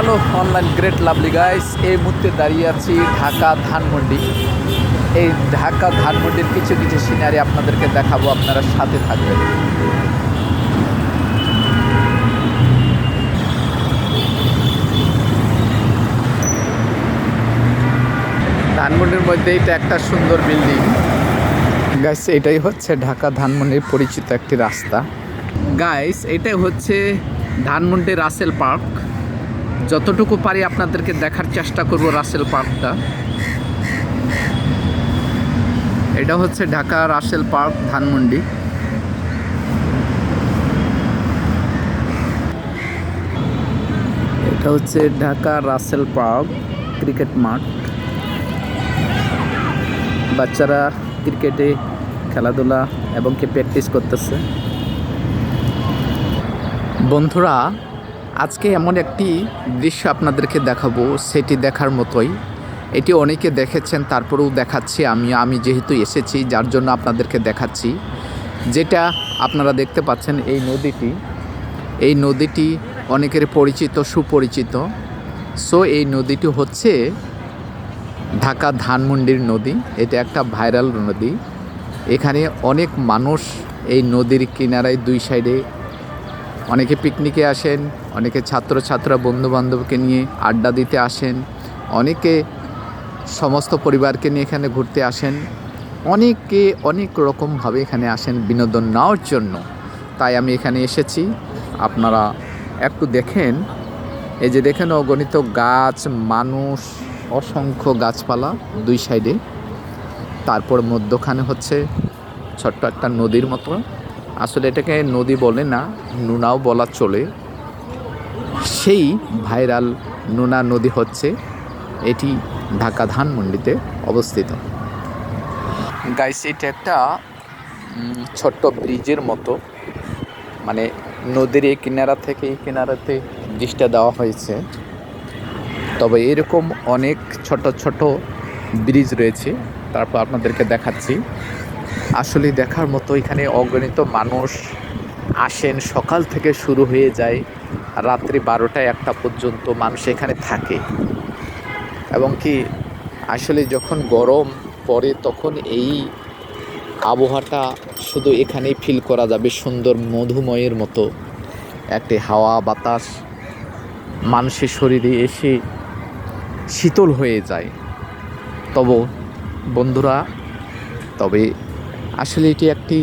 Hello online great lovely guys এই মুহূর্তে দাঁড়িয়ে আছি ঢাকা ধানমন্ডি। এই ঢাকা ধানমন্ডির কিছু কিছু সিনারি আপনাদেরকে দেখাবো, আপনারা সাথে থাকবেন। ধানমন্ডির মধ্যে এটা একটা সুন্দর বিল্ডিং গাইস এটাই হচ্ছে ঢাকা ধানমন্ডির পরিচিত একটি রাস্তা। গাইস এটাই হচ্ছে ধানমন্ডি রাসেল পার্ক। যতটুকু পারি আপনাদেরকে দেখার চেষ্টা করব রাসেল পার্কটা। এটা হচ্ছে ঢাকা রাসেল পার্ক, ধানমন্ডি। এটা হচ্ছে ঢাকা রাসেল পার্ক ক্রিকেট মাঠ। বাচ্চারা ক্রিকেটে খেলাধুলা এবং কি প্র্যাকটিস করতেছে। বন্ধুরা আজকে এমন একটি দৃশ্য আপনাদেরকে দেখাবো, সেটি দেখার মতোই। এটি অনেকে দেখেছেন, তারপরেও দেখাচ্ছি আমি। আমি যেহেতু এসেছি, যার জন্য আপনাদেরকে দেখাচ্ছি। যেটা আপনারা দেখতে পাচ্ছেন, এই নদীটি। এই নদীটি অনেকের পরিচিত, সুপরিচিত। সো, এই নদীটি হচ্ছে ঢাকা ধানমন্ডির নদী। এটা একটা ভাইরাল নদী। এখানে অনেক মানুষ এই নদীর কিনারায় দুই সাইডে অনেকে পিকনিকে আসেন, অনেকে ছাত্রছাত্রা, বন্ধুবান্ধবকে নিয়ে আড্ডা দিতে আসেন, অনেকে সমস্ত পরিবারকে নিয়ে এখানে ঘুরতে আসেন, অনেকে অনেক রকমভাবে এখানে আসেন বিনোদন নেওয়ার জন্য। তাই আমি এখানে এসেছি। আপনারা একটু দেখেন। এই যে দেখেন, অগণিত গাছ, মানুষ, অসংখ্য গাছপালা দুই সাইডে। তারপর মধ্যখানে হচ্ছে ছোট্ট একটা নদীর মতো। আসলে এটাকে নদী বলে না, নুনাও বলা চলে। সেই ভাইরাল নুনা নদী হচ্ছে এটি ঢাকা ধানমন্ডিতে অবস্থিত। গাইস এটা একটা ছোট্ট ব্রিজের মতো। মানে নদীর এই কিনারা থেকে এই কিনারাতে ব্রিজটা দেওয়া হয়েছে। তবে এরকম অনেক ছোট ছোট ব্রিজ রয়েছে। তারপর আপনাদেরকে দেখাচ্ছি। আসলে দেখার মতো এখানে অগণিত মানুষ আসেন। সকাল থেকে শুরু হয়ে যায়, রাত্রি বারোটায় একটা পর্যন্ত মানুষ এখানে থাকে। এবং কি, আসলে যখন গরম পড়ে তখন এই আবহাওয়াটা শুধু এখানেই ফিল করা যাবে, সুন্দর মধুময়ের মতো। একটি হাওয়া বাতাস, মানুষের শরীরে এসে শীতল হয়ে যায়। তবে বন্ধুরা, তবে আসলে এটি একটি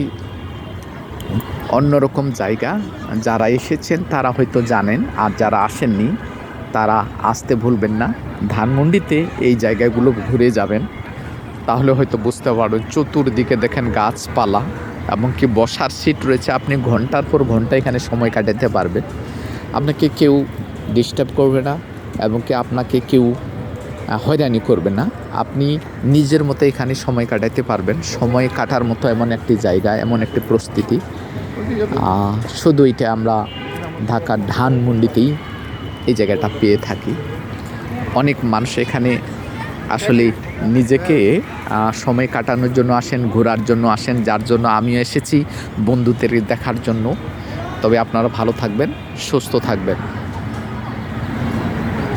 অন্যরকম জায়গা। যারা এসেছেন, তারা হয়তো জানেন, আর যারা আসেননি, তারা আসতে ভুলবেন না। ধানমন্ডিতে এই জায়গাগুলো ঘুরে যাবেন। তাহলে হয়তো বুঝতে পারবেন, চতুর্দিকে দেখেন গাছপালা এমনকি বসার সিট রয়েছে। আপনি ঘণ্টার পর ঘণ্টা এখানে সময় কাটাতে পারবেন। আপনাকে কেউ ডিস্টার্ব করবে না এবং কি আপনাকে কেউ হয়রানি করবে না। আপনি নিজের মতো এখানে সময় কাটাতে পারবেন। সময় কাটার মতো এমন একটি জায়গা, এমন একটি প্রস্তুতি। শুধু এটা আমরা ঢাকার ধানমন্ডিতেই এই জায়গাটা পেয়ে থাকি। অনেক মানুষ এখানে আসলে নিজেকে সময় কাটানোর জন্য আসেন, ঘোরার জন্য আসেন, যার জন্য আমিও এসেছি বন্ধুদের দেখার জন্য। তবে আপনারা ভালো থাকবেন, সুস্থ থাকবেন।